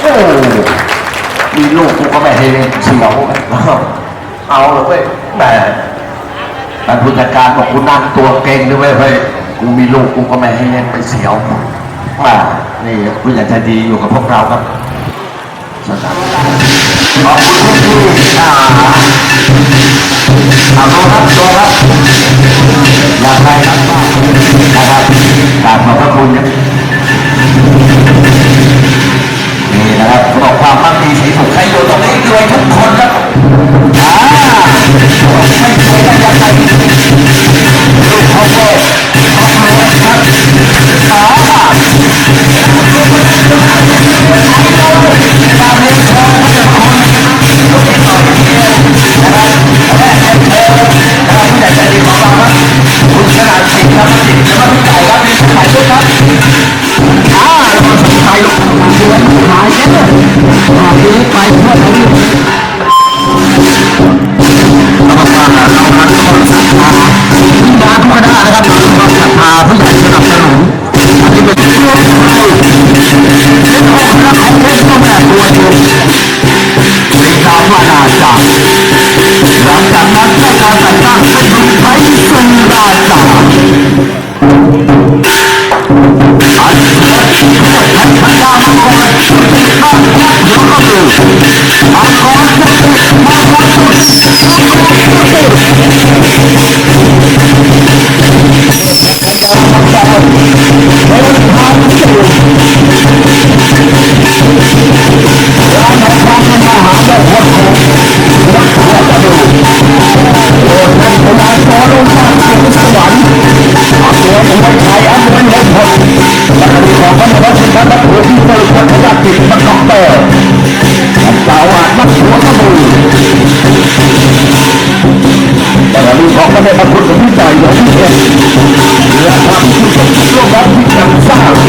โอ้มีลูกกูก็ไม่ให้เล่นเสียวเอาเลยเว้ยแต่แต่ผู้จัดการบอกกูนั่งตัวเก่งด้วยเว้ยกูมีลูกกูก็ไม่ให้เล่นไปเสียวว่านี่ผู้ใหญ่ใดีอยู่กับพวกเราครับขอบคุณที่อ่าเอาครับตัวครับ และมัดหัวที่เคยพัฒนาจิตประกอบเตอร์สาวอาจมัดหัวขโมยแต่ละลูกของพระเดชพระคุณหลวงพี่ใหญ่หลวงพี่เอ็มและความที่ร่วมรับที่จังสร้าง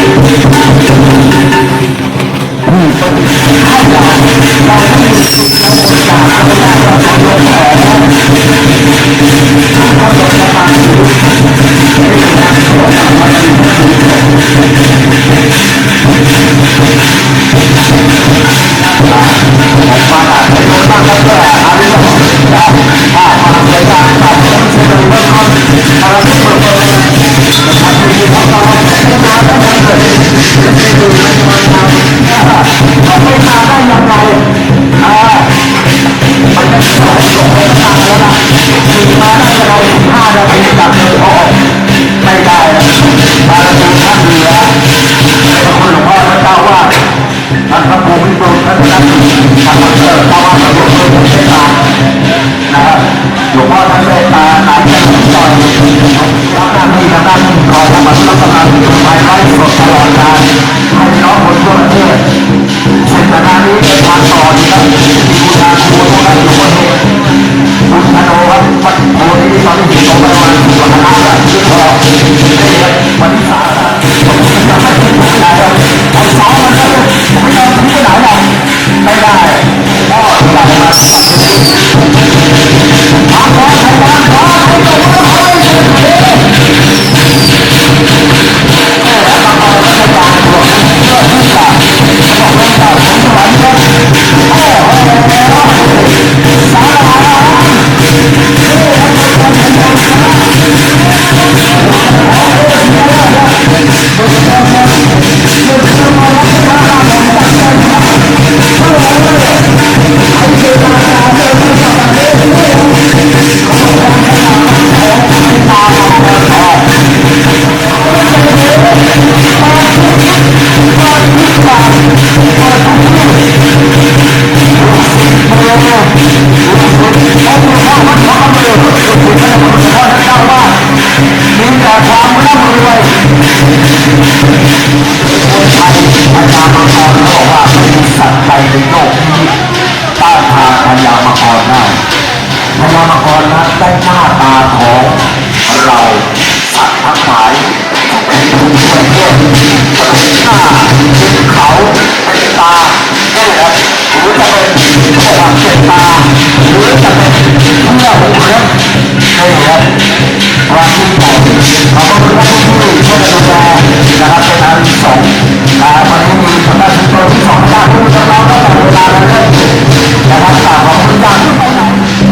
ตัวที่สองจากลูกน้องๆก็จะเวลาเรื่อยๆนะครับฝากขอบคุณดัง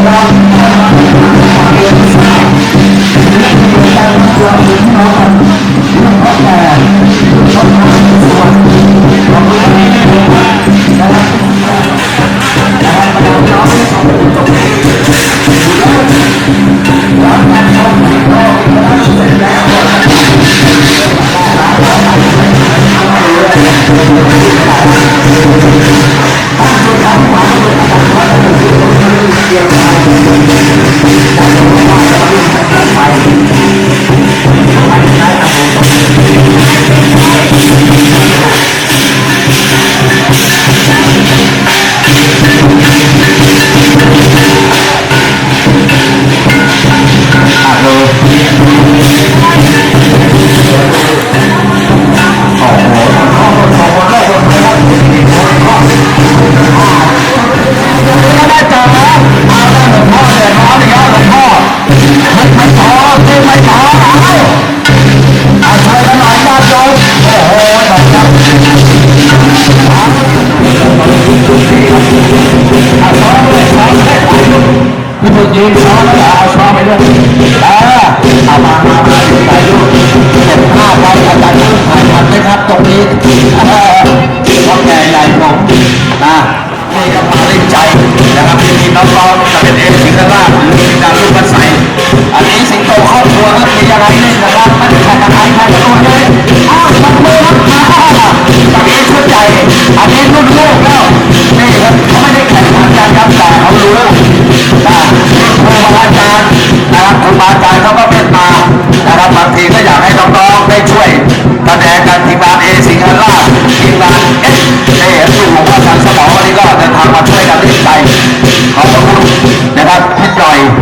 นะครับ ชอนแล้วเอาช้อนไปด้วยเออเอามามามาดูไปดูเก็บภาพไว้อาจารย์ต้องถ่ายทันไหมครับ ตรงนี้พ่อแก่ใหญ่ผมนะนี่ก็มาเล่นใจนะครับมีน้องๆจากเป็นเอฟสิงห์ราหรือมีดาวลูกมันใสอันนี้สิงโตครอบครัวก็มีอะไรเล่นะครับมันแข่งกันไอ้ใครก็ตัวเล่น dying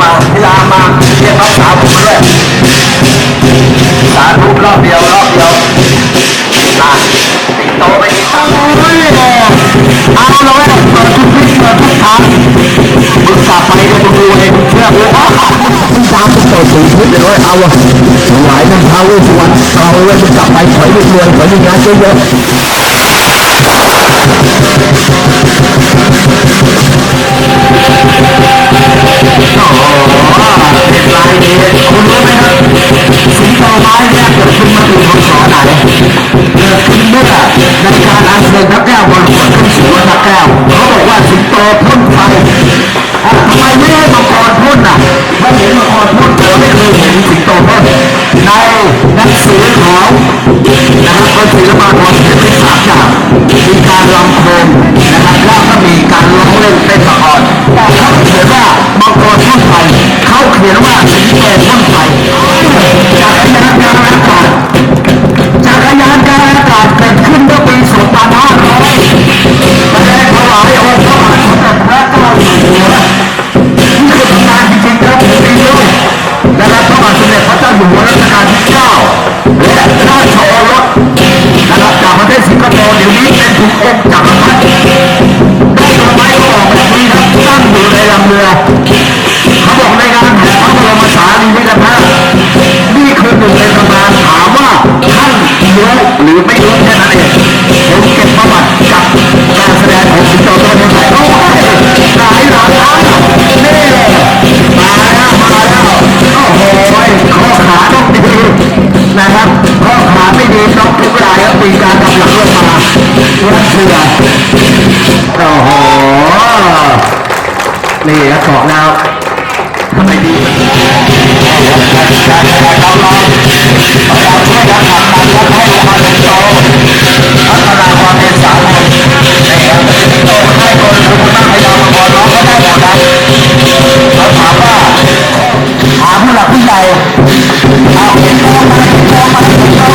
มาพี่ลามาเรียกน้องสาวผมมาด้วยสาธุรอบเดียวรอบเดียวลาติดโตไปอีกตั้งเอาเราไว้เปิดทุกทิศเปิดทุกทางมึงกลับไปก็ต้องดูเองเชื่อกูมึงตามมึงเปิดสูงทิศเลยด้วยเอาอะหลายนั่งเท้าเวสวรรณเอาไว้มึงกลับไปถอยไปรวยถอยไปงานเยอะ นาฬิกาหลังเดินพระแก้วบนหัขึ้นสู่พระแก้วเขาบอกว่าสิงโตพ่นไฟ รู้หรือไม่รู้แค่นั้นเองผมเก็บประวัติกับการแสดงของสิงโตตัวนี้ไปโอ้ยหลายหลานอ้าวนี่มาแล้วมาแล้วโอ้โหข้อขาต้องดีนะครับข้อขาไม่ดีต้องทุกรายก็ตีการกำลังลงมารัดเชืยโอ้โหนี่ครับของดาวทำไมดี ถามว่าถามผู้หลักผู้ใหญ่เอาเห็นโตมาเห็นโตมา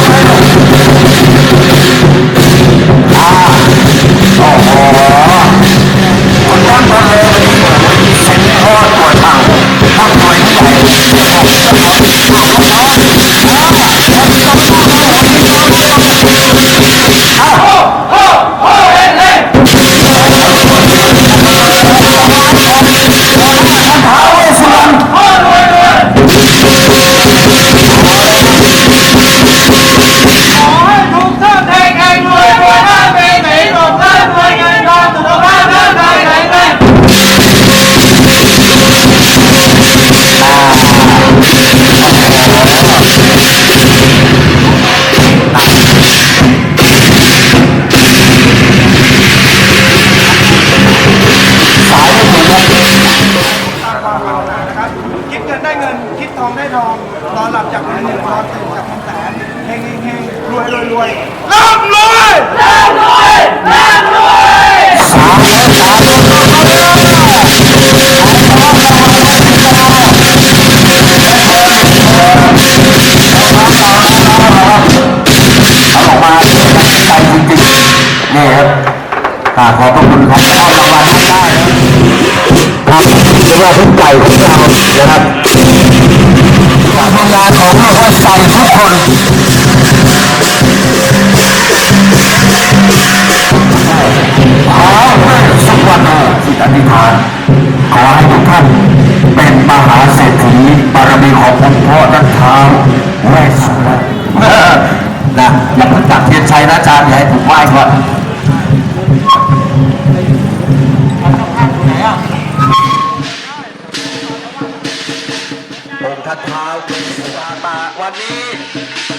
องค์ท่านเท้าเป็นสุดามาวันนี้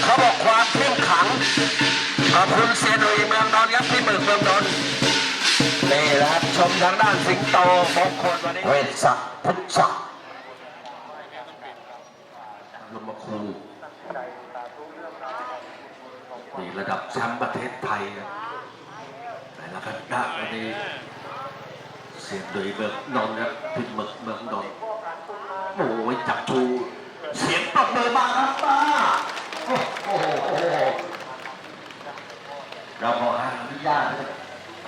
เขาบอกความเข้มขังขอบคุณเซียนุยเมืองนนท์ครับที่เมืองเมืองนนนี่ละครับชมทางด้านสิงโตมงคลวันนี้เวสสักพุทธศักดิ์ลมครูนี่ระดับแชมป์ประเทศไทยแต่ละกันด้วันนี้เซียนอุยเมืองนนท์ครับที่เมืองเมืองนนท์ โอ้ยจับชู เสียงปรบมือมาครับป้าโอ้โหเราขออนุญาต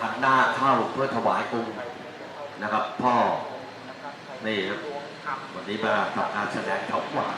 หันหน้าเข้าเพื่อถวายองค์นะครับ พ่อ นี่ครับวันนี้มาทำการแสดงถวาน